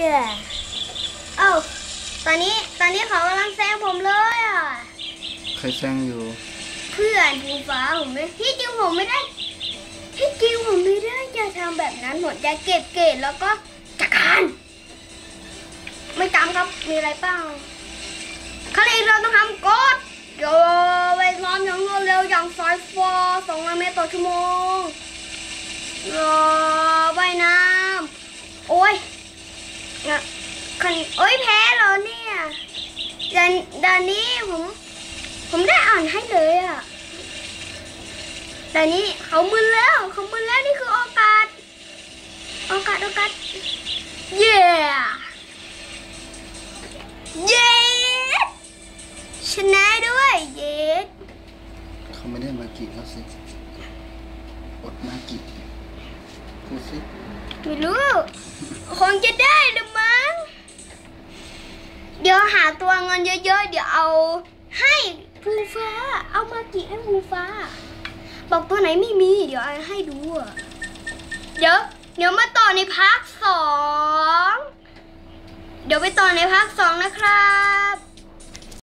เย้เอ้าตอนนี้ตอนนี้เขากำลังแซงผมเลยอะ ใครแซงอยู่ เพื่อนภูฟ้าผมไม่ที่จริงผมไม่ได้ที่จริงผมไม่ได้จะทำแบบนั้นผมจะเก็บเกรดแล้วก็จัดการ ไม่จำครับมีอะไรเปล่าขั้นเองเราต้องทำกดโยไปซ้อมอย่างรวดเร็วอย่างไฟฟอร์สองร้อยเมตรต่อชั่วโมงรอว่ายน้ำโอ้ยอะคัน โอ้ยแพ้เหรอเนี่ยเดานดานนี้ผม ผมได้อ่านให้เลยอะแต่นี้เขามึนแล้วเขามึนแล้วนี่คือโอกาส โอกาสโอกาส เย้เย้ชนะด้วยเย้เขาไม่ได้มากี่เขาสิอดมากี่พูดสิไม่รู้คงจะได้หรือมั้ง เดี๋ยวหาตัวเงินเยอะๆ เดี๋ยวเอาให้ภูฟ้า เอามากี่ให้ภูฟ้า บอกตัวไหนไม่มี เดี๋ยวเอาให้ดูเดี๋ยวเดี๋ยวมาต่อในพาคสอง เดี๋ยวไปต่อในพาคสองนะครับ